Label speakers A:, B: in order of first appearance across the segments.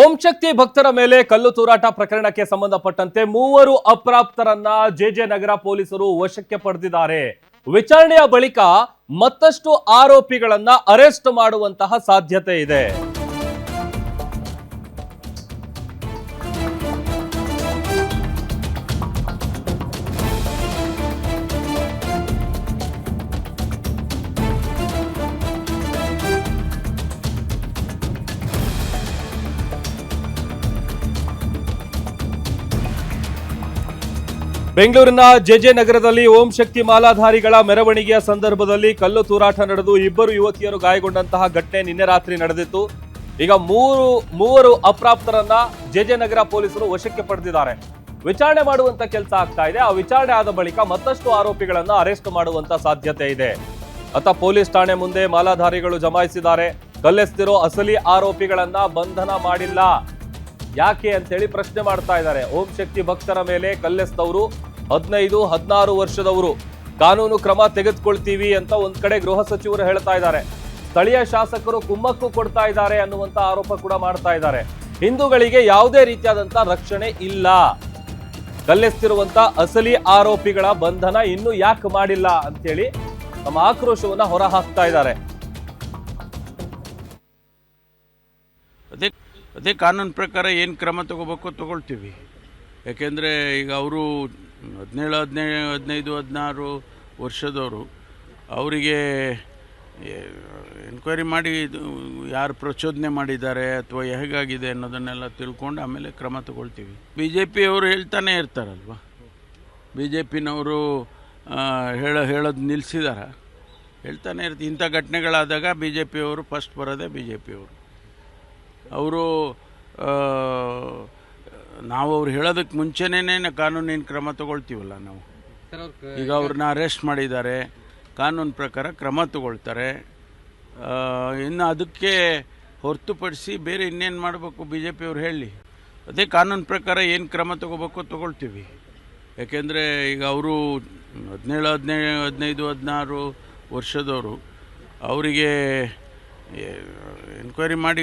A: ಓಂ ಶಕ್ತಿ ಭಕ್ತರ ಮೇಲೆ ಕಲ್ಲು ತೂರಾಟ ಪ್ರಕರಣಕ್ಕೆ ಸಂಬಂಧಪಟ್ಟಂತೆ ಮೂವರು ಅಪ್ರಾಪ್ತರನ್ನ ಜೆಜೆ ನಗರ ಪೊಲೀಸರು ವಶಕ್ಕೆ ಪಡೆದಿದ್ದಾರೆ. ವಿಚಾರಣೆಯ ಬಳಿಕ ಮತ್ತಷ್ಟು ಆರೋಪಿಗಳನ್ನ ಅರೆಸ್ಟ್ ಮಾಡುವಂತಹ ಸಾಧ್ಯತೆ ಇದೆ. ಬೆಂಗಳೂರಿನ ಜೆಜೆ ನಗರದಲ್ಲಿ ಓಂ ಶಕ್ತಿ ಮಾಲಾಧಾರಿಗಳ ಮೆರವಣಿಗೆಯ ಸಂದರ್ಭದಲ್ಲಿ ಕಲ್ಲು ತೂರಾಟ ನಡೆದು ಇಬ್ಬರು ಯುವತಿಯರು ಗಾಯಗೊಂಡಂತಹ ಘಟನೆ ನಿನ್ನೆ ರಾತ್ರಿ ನಡೆದಿತ್ತು. ಈಗ ಮೂರು, ಮೂವರು ಅಪ್ರಾಪ್ತರನ್ನ ಜೆಜೆ ನಗರ ಪೊಲೀಸರು ವಶಕ್ಕೆ ಪಡೆದಿದ್ದಾರೆ. ವಿಚಾರಣೆ ಮಾಡುವಂತ ಕೆಲಸ ಆಗ್ತಾ ಇದೆ. ಆ ವಿಚಾರಣೆ ಆದ ಬಳಿಕ ಮತ್ತಷ್ಟು ಆರೋಪಿಗಳನ್ನ ಅರೆಸ್ಟ್ ಮಾಡುವಂತ ಸಾಧ್ಯತೆ ಇದೆ. ಅತ್ತ ಪೊಲೀಸ್ ಠಾಣೆ ಮುಂದೆ ಮಾಲಾಧಾರಿಗಳು ಜಮಾಯಿಸಿದ್ದಾರೆ. ಕಲ್ಲೆಸ್ತಿರೋ ಅಸಲಿ ಆರೋಪಿಗಳನ್ನ ಬಂಧನ ಮಾಡಿಲ್ಲ. ಯಾಕೆ ಅಂತೇಳಿ ಪ್ರಶ್ನೆ ಮಾಡ್ತಾ ಇದ್ದಾರೆ. ಓಂ ಶಕ್ತಿ ಭಕ್ತರ ಮೇಲೆ ಕಲ್ಲೆಸ್ತವರು ಹದಿನೈದು, ಹದಿನಾರು ವರ್ಷದವರು. ಕಾನೂನು ಕ್ರಮ ತೆಗೆದುಕೊಳ್ತೀವಿ ಅಂತ ಒಂದ್ ಕಡೆ ಗೃಹ ಸಚಿವರು ಹೇಳ್ತಾ ಇದ್ದಾರೆ. ಸ್ಥಳೀಯ ಶಾಸಕರು ಕುಮ್ಮಕ್ಕು ಕೊಡ್ತಾ ಇದ್ದಾರೆ ಅನ್ನುವಂತ ಆರೋಪ ಕೂಡ ಮಾಡ್ತಾ ಇದ್ದಾರೆ. ಹಿಂದೂಗಳಿಗೆ ಯಾವುದೇ ರೀತಿಯಾದಂತ ರಕ್ಷಣೆ ಇಲ್ಲ. ಕಲ್ಲೆಸ್ತಿರುವಂತ ಅಸಲಿ ಆರೋಪಿಗಳ ಬಂಧನ ಇನ್ನೂ ಯಾಕೆ ಮಾಡಿಲ್ಲ ಅಂತೇಳಿ ತಮ್ಮ ಆಕ್ರೋಶವನ್ನ ಹೊರ ಹಾಕ್ತಾ ಇದ್ದಾರೆ
B: ಅದೇ ಕಾನೂನು ಪ್ರಕಾರ ಏನು ಕ್ರಮ ತಗೋಬೇಕು ತಗೊಳ್ತೀವಿ. ಯಾಕೆಂದರೆ ಈಗ ಅವರು ಹದಿನೇಳು ಹದಿನೈದು ಹದಿನೈದು, ಹದಿನಾರು ವರ್ಷದವರು, ಅವರಿಗೆ ಎನ್ಕ್ವೈರಿ ಮಾಡಿ ಯಾರು ಪ್ರಚೋದನೆ ಮಾಡಿದ್ದಾರೆ ಅಥವಾ ಹೇಗಾಗಿದೆ ಅನ್ನೋದನ್ನೆಲ್ಲ ತಿಳ್ಕೊಂಡು ಆಮೇಲೆ ಕ್ರಮ ತಗೊಳ್ತೀವಿ. ಬಿ ಜೆ ಪಿಯವರು ಹೇಳ್ತಾನೆ ಇರ್ತಾರಲ್ವ? ಬಿ ಜೆ ಪಿನವರು ಹೇಳ, ಹೇಳೋದು ನಿಲ್ಲಿಸಿದಾರ ಹೇಳ್ತಾನೆ ಇರ್ತೀವಿ ಇಂಥ ಘಟನೆಗಳಾದಾಗ ಬಿ ಜೆ ಪಿಯವರು ಫಸ್ಟ್ ಬರೋದೇ ಬಿ ಜೆ ಪಿಯವರು ಅವರು ನಾವು ಅವ್ರು ಹೇಳೋದಕ್ಕೆ ಮುಂಚೆನೇ ಕಾನೂನಿನ ಕ್ರಮ ತಗೊಳ್ತೀವಲ್ಲ ನಾವು. ಈಗ ಅವ್ರನ್ನ ಅರೆಸ್ಟ್ ಮಾಡಿದ್ದಾರೆ ಕಾನೂನು ಪ್ರಕಾರ ಕ್ರಮ ತಗೊಳ್ತಾರೆ. ಇನ್ನು ಅದಕ್ಕೆ ಹೊರತುಪಡಿಸಿ ಬೇರೆ ಇನ್ನೇನು ಮಾಡಬೇಕು ಬಿ ಜೆ ಪಿಯವ್ರು ಹೇಳಿ. ಅದೇ ಕಾನೂನು ಪ್ರಕಾರ ಏನು ಕ್ರಮ ತಗೋಬೇಕು ತಗೊಳ್ತೀವಿ. ಯಾಕೆಂದರೆ ಈಗ ಅವರು ಹದಿನೇಳು ಹದಿನೈದು ಹದಿನೈದು ಹದಿನಾರು ವರ್ಷದವರು. ಅವರಿಗೆ ಎನ್ಕ್ವೈರಿ ಮಾಡಿ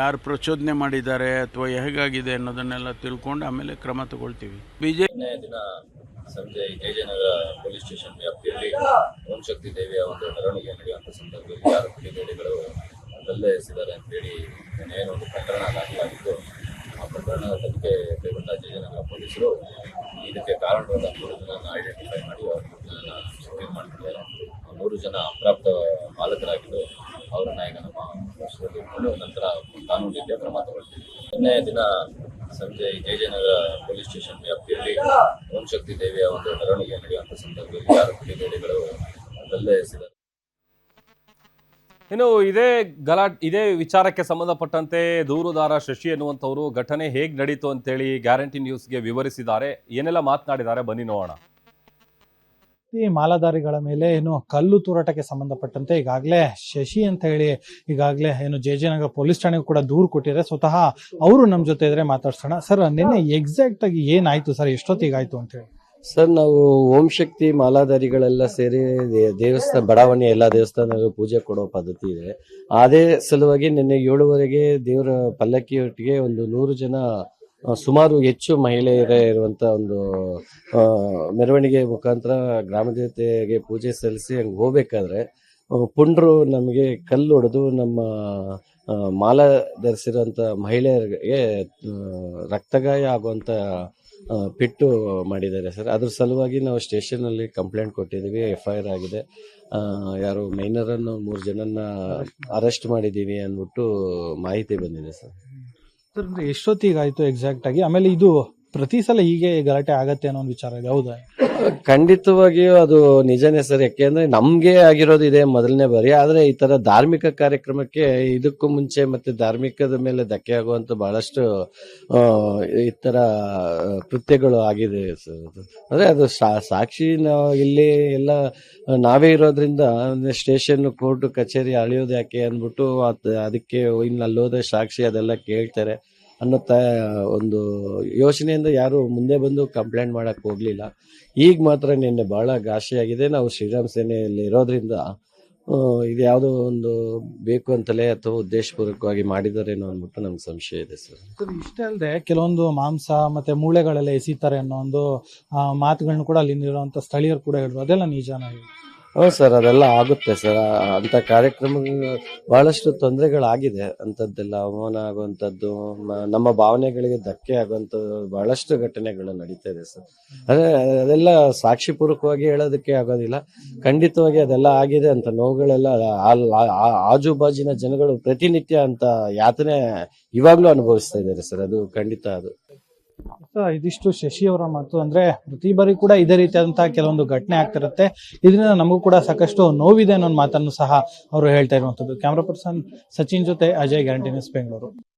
B: ಯಾರು ಪ್ರಚೋದನೆ ಮಾಡಿದ್ದಾರೆ ಅಥವಾ ಹೇಗಾಗಿದೆ ಅನ್ನೋದನ್ನೆಲ್ಲ ತಿಳ್ಕೊಂಡು ಆಮೇಲೆ ಕ್ರಮ ತಗೊಳ್ತೀವಿ.
C: ಬಿಜೆಪಿ ದಿನ ಸಂಜೆ ಜಯಜನಗರ ಪೊಲೀಸ್ ಸ್ಟೇಷನ್ ವ್ಯಾಪ್ತಿಯಲ್ಲಿ ಓಂ ಶಕ್ತಿ ದೇವಿಯ ಒಂದು ಮೆರವಣಿಗೆ ನಡೆಯುವಂಥ ಸಂದರ್ಭದಲ್ಲಿ ಯಾರು ಕಿಡಿಗೇಡಿಗಳು ಗಲ್ಲೆ ಎಸಿದ್ದಾರೆ ಅಂತೇಳಿ ನಿನ್ನೆ ಏನು ಒಂದು ಪ್ರಕರಣ ದಾಖಲಾಗಿದ್ದು, ಆ ಪ್ರಕರಣದ ತನಿಖೆ ಕೈಗೊಂಡ ಜಯಜಯನಗರ ಪೊಲೀಸರು ಇದಕ್ಕೆ ಕಾರಣವಾದ ಮೂರು ಜನ ಐಡೆಂಟಿಫೈ ಮಾಡಿ ಅವರು ಮೂರು ಜನ ಅಪ್ರಾಪ್ತ ಬಾಲಕರಾಗಿದ್ದು ಇಟ್ಕೊಂಡು ನಂತರ ಕಾನೂನು ರೀತಿಯ ಕ್ರಮ ತಗೊಳ್ತೀವಿ ನಿನ್ನೆ ದಿನ ಸಂಜೆ ಜಯಜಯನಗರ ಪೊಲೀಸ್ ಸ್ಟೇಷನ್ ವ್ಯಾಪ್ತಿಯಲ್ಲಿ ಓಂ ಶಕ್ತಿ ದೇವಿಯ ಒಂದು ಮೆರವಣಿಗೆ ನಡೆಯುವಂಥ ಸಂದರ್ಭದಲ್ಲಿ ಆರೋಪಿ ಕಿಡಿಗೇಡಿಗಳು ಅದಲ್ಲೇ ಎಸೆದಿದ್ದಾರೆ
A: ಇನ್ನು ಇದೇ ಗಲಾಟ್ ಇದೇ ವಿಚಾರಕ್ಕೆ ಸಂಬಂಧಪಟ್ಟಂತೆ ದೂರುದಾರ ಶಶಿ ಎನ್ನುವಂಥವರು ಘಟನೆ ಹೇಗೆ ನಡೀತು ಅಂತೇಳಿ ಗ್ಯಾರಂಟಿ ನ್ಯೂಸ್ಗೆ ವಿವರಿಸಿದ್ದಾರೆ. ಏನೆಲ್ಲ ಮಾತನಾಡಿದ್ದಾರೆ? ಬನ್ನಿ ನೋಡೋಣ.
D: ಈ ಮಾಲಾಧಾರಿಗಳ ಮೇಲೆ ಏನು ಕಲ್ಲು ತೂರಾಟಕ್ಕೆ ಸಂಬಂಧಪಟ್ಟಂತೆ ಈಗಾಗಲೇ ಶಶಿ ಅಂತ ಹೇಳಿ ಈಗಾಗಲೇ ಏನು ಜೆ ಜೆ ನಗರ ಪೊಲೀಸ್ ಠಾಣೆಗೂ ಕೂಡ ದೂರು ಕೊಟ್ಟಿದ್ದಾರೆ ಸ್ವತಃ ಅವರು ನಮ್ಮ ಜೊತೆ ಇದ್ರೆ ಮಾತಾಡ್ಸೋಣ. ಸರ್, ನಿನ್ನೆ ಎಕ್ಸಾಕ್ಟ್ ಆಗಿ ಏನಾಯ್ತು ಸರ್? ಎಷ್ಟೊತ್ತಿಗಾಯ್ತು ಅಂತ ಹೇಳಿ.
E: ಸರ್, ನಾವು ಓಂ ಶಕ್ತಿ ಮಾಲಾಧಾರಿಗಳೆಲ್ಲ ಸೇರಿ ದೇವಸ್ಥಾನ, ಬಡಾವಣೆ ಎಲ್ಲ ದೇವಸ್ಥಾನಗಳು ಪೂಜೆ ಕೊಡೋ ಪದ್ಧತಿ ಇದೆ. ಅದೇ ಸಲುವಾಗಿ ನಿನ್ನೆ ಏಳುವರೆಗೆ ದೇವರ ಪಲ್ಲಕ್ಕಿಯೊಟ್ಟಿಗೆ ಒಂದು ನೂರು ಜನ ಸುಮಾರು ಹೆಚ್ಚು ಮಹಿಳೆಯರೇ ಇರುವಂತ ಒಂದು ಮೆರವಣಿಗೆ ಮುಖಾಂತರ ಗ್ರಾಮ ದೇವತೆಗೆ ಪೂಜೆ ಸಲ್ಲಿಸಿ ಹಂಗೆ ಹೋಗ್ಬೇಕಾದ್ರೆ ಪುಂಡ್ರು ನಮಗೆ ಕಲ್ಲು ಹೊಡೆದು ನಮ್ಮ ಮಾಲ ಧರಿಸಿರುವಂತ ಮಹಿಳೆಯರಿಗೆ ರಕ್ತಗಾಯ ಆಗುವಂತ ಪಿಟ್ಟು ಮಾಡಿದ್ದಾರೆ ಸರ್. ಅದ್ರ ಸಲುವಾಗಿ ನಾವು ಸ್ಟೇಷನಲ್ಲಿ ಕಂಪ್ಲೇಂಟ್ ಕೊಟ್ಟಿದ್ದೀವಿ ಎಫ್ ಐ ಆರ್ ಆಗಿದೆ ಯಾರು ಮೈನರನ್ನು ಮೂರು ಜನನ್ನ ಅರೆಸ್ಟ್ ಮಾಡಿದ್ದೀವಿ ಅಂದ್ಬಿಟ್ಟು ಮಾಹಿತಿ ಬಂದಿದೆ ಸರ್.
D: ಸರ್ ಆಯ್ತು ಎಕ್ಸಾಕ್ಟ್ ಆಗಿ? ಆಮೇಲೆ ಇದು ಪ್ರತಿ ಸಲ ಹೀಗೆ ಗಲಾಟೆ ಆಗತ್ತೆ ಅನ್ನೋ ಒಂದು ವಿಚಾರ ಇದೆ, ಹೌದಾ?
E: ಖಂಡಿತವಾಗಿಯೂ ಅದು ನಿಜನೇ ಸರ್. ಯಾಕೆಂದ್ರೆ ನಮ್ಗೆ ಆಗಿರೋದು ಇದೆ ಮೊದಲನೇ ಬಾರಿ. ಆದ್ರೆ ಈ ತರ ಧಾರ್ಮಿಕ ಕಾರ್ಯಕ್ರಮಕ್ಕೆ ಇದಕ್ಕೂ ಮುಂಚೆ ಮತ್ತೆ ಧಾರ್ಮಿಕದ ಮೇಲೆ ಧಕ್ಕೆ ಆಗುವಂತ ಬಹಳಷ್ಟು ಈ ತರ ಕೃತ್ಯಗಳು ಆಗಿದೆ ಸರ್. ಅದು. ಅಂದ್ರೆ ಅದು ಸಾಕ್ಷಿ ಇಲ್ಲಿ ಎಲ್ಲ, ನಾವೇ ಇರೋದ್ರಿಂದ ಸ್ಟೇಷನ್, ಕೋರ್ಟ್, ಕಚೇರಿ ಅಳಿಯೋದು ಯಾಕೆ ಅಂದ್ಬಿಟ್ಟು ಅದ್- ಅದಕ್ಕೆ ಇನ್ನು ಅಲ್ಲೋದ್ರೆ ಸಾಕ್ಷಿ ಅದೆಲ್ಲ ಕೇಳ್ತಾರೆ. ಅನ್ನೋ ತ ಒಂದು ಯೋಚನೆಯಿಂದ ಯಾರು ಮುಂದೆ ಬಂದು ಕಂಪ್ಲೇಂಟ್ ಮಾಡಕ್ ಹೋಗಲಿಲ್ಲ. ಈಗ ಮಾತ್ರ ನಿನ್ನೆ ಬಹಳ ಘಾಸಿಯಾಗಿದೆ. ನಾವು ಶ್ರೀರಾಮ್ ಸೇನೆಯಲ್ಲಿ ಇರೋದ್ರಿಂದ ಇದು ಯಾವುದೋ ಒಂದು ಬೇಕು ಅಂತಲೇ ಅಥವಾ ಉದ್ದೇಶಪೂರ್ವಕವಾಗಿ ಮಾಡಿದಾರೇನೋ ಅಂದ್ಬಿಟ್ಟು ನಮ್ಗೆ ಸಂಶಯ ಇದೆ ಸರ್.
D: ಇಷ್ಟೇ ಅಲ್ಲದೆ ಕೆಲವೊಂದು ಮಾಂಸ ಮತ್ತೆ ಮೂಳೆಗಳೆಲ್ಲ ಎಸಿತಾರೆ ಅನ್ನೋ ಒಂದು ಮಾತುಗಳನ್ನ ಕೂಡ ಅಲ್ಲಿ ಇರುವಂತ ಸ್ಥಳೀಯರು ಕೂಡ ಹೇಳಿದ್ರು ಅದೆಲ್ಲ ನಿಜಾನ
E: ಹೌದು ಸರ್, ಅದೆಲ್ಲ ಆಗುತ್ತೆ, ಸರ್. ಅಂತ ಕಾರ್ಯಕ್ರಮ ಬಹಳಷ್ಟು ತೊಂದರೆಗಳಾಗಿದೆ. ಅಂಥದ್ದೆಲ್ಲ ಅವಮಾನ ಆಗುವಂಥದ್ದು ನಮ್ಮ ಭಾವನೆಗಳಿಗೆ ಧಕ್ಕೆ ಆಗುವಂಥದ್ದು ಬಹಳಷ್ಟು ಘಟನೆಗಳು ನಡೀತಾ ಇದೆ, ಸರ್. ಅದೇ, ಅದೆಲ್ಲ ಸಾಕ್ಷಿಪೂರ್ವಕವಾಗಿ ಹೇಳೋದಕ್ಕೆ ಆಗೋದಿಲ್ಲ. ಖಂಡಿತವಾಗಿ ಅದೆಲ್ಲ ಆಗಿದೆ ಅಂತ ನೋವುಗಳೆಲ್ಲ ಆಜುಬಾಜಿನ ಜನಗಳು ಪ್ರತಿನಿತ್ಯ ಅಂತ ಯಾತನೆ ಇವಾಗ್ಲೂ ಅನುಭವಿಸ್ತಾ ಇದ್ದಾರೆ, ಸರ್. ಅದು ಖಂಡಿತ ಅದು.
D: ಇದಿಷ್ಟು ಶಶಿ ಅವರ ಮಾತು. ಅಂದ್ರೆ ಪ್ರತಿ ಬಾರಿ ಕೂಡ ಇದೇ ರೀತಿಯಾದಂತಹ ಕೆಲವೊಂದು ಘಟನೆ ಆಗ್ತಿರುತ್ತೆ. ಇದರಿಂದ ನಮಗೂ ಕೂಡ ಸಾಕಷ್ಟು ನೋವಿದೆ ಅನ್ನೋ ಮಾತನ್ನು ಸಹ ಅವರು ಹೇಳ್ತಾ ಇರುವಂತದ್ದು ಕ್ಯಾಮ್ರಾ ಪರ್ಸನ್ ಸಚಿನ್ ಜೊತೆ ಅಜಯ್ ಗ್ಯಾರಂಟಿ ಬೆಂಗಳೂರು.